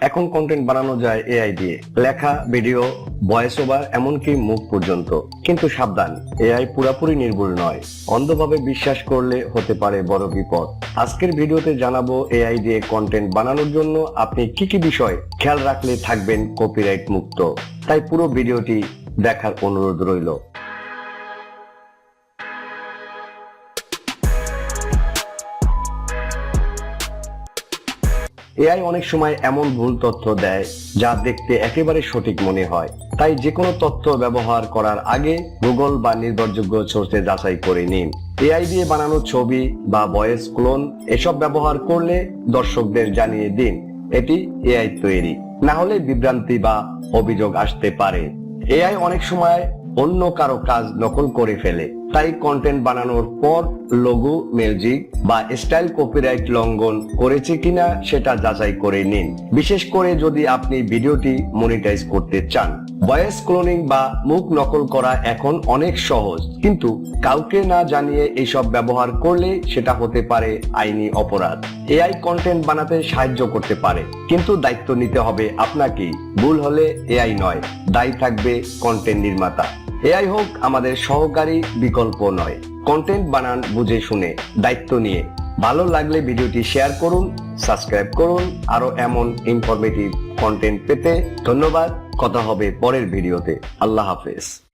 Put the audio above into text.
এখন কন্টেন্ট বানানো যায় এআই দিয়ে। লেখা ভিডিও ভয়েস ওভার এমনকি মুখ পর্যন্ত। কিন্তু সাবধান এআই পুরাপুরি নির্ভুল নয়। অন্ধভাবে বিশ্বাস করলে হতে পারে বড় বিপদ। আজকের ভিডিওতে জানাব এআই দিয়ে কন্টেন্ট বানানোর জন্য আপনি কি কি বিষয় খেয়াল রাখলে থাকবেন কপিরাইট মুক্ত। তাই পুরো ভিডিওটি দেখার অনুরোধ রইল। এআই অনেক সময় এমন ভুল তথ্য দেয় যা দেখতে একেবারে সঠিক মনে হয়। তাই যে কোনো তথ্য ব্যবহার করার আগে গুগল বা নির্ভরযোগ্য সোর্সে যাচাই করে নিন। এআই দিয়ে বানানো ছবি বা ভয়েস ক্লোন এসব ব্যবহার করলে দর্শকদের জানিয়ে দিন, এটি এআই তৈরি। না হলে বিভ্রান্তি বা অভিযোগ আসতে পারে। এআই অনেক সময় অন্য কারও কাজ নকল করে ফেলে। তাই কন্টেন্ট বানানোর পর লঘু মিউজিক বা স্টাইল কপিরাইট লঙ্ঘন করেছে কিনা সেটা যাচাই করে নিন। বিশেষ করে যদি আপনি ভিডিওটি মনিটাইজ করতে চান। ভয়েস ক্লোনিং বা মুখ নকল করা এখন অনেক সহজ, কিন্তু কাউকে না জানিয়ে এইসব ব্যবহার করলে সেটা হতে পারে আইনি অপরাধ। এআই কন্টেন্ট বানাতে সাহায্য করতে পারে, কিন্তু দায়িত্ব নিতে হবে আপনাকেই। ভুল হলে এআই নয়, দায়ী থাকবে কন্টেন্ট নির্মাতা। এআই হোক, আমাদের সহকারী বিকল্প নয়। কন্টেন্ট বানান, বুঝে শুনে, দায়িত্ব নিয়ে। ভালো লাগলে ভিডিওটি শেয়ার করুন সাবস্ক্রাইব করুন, আরও এমন ইনফরমেটিভ কন্টেন্ট পেতে ধন্যবাদ। কথা হবে পরের ভিডিওতে। আল্লাহ হাফেজ।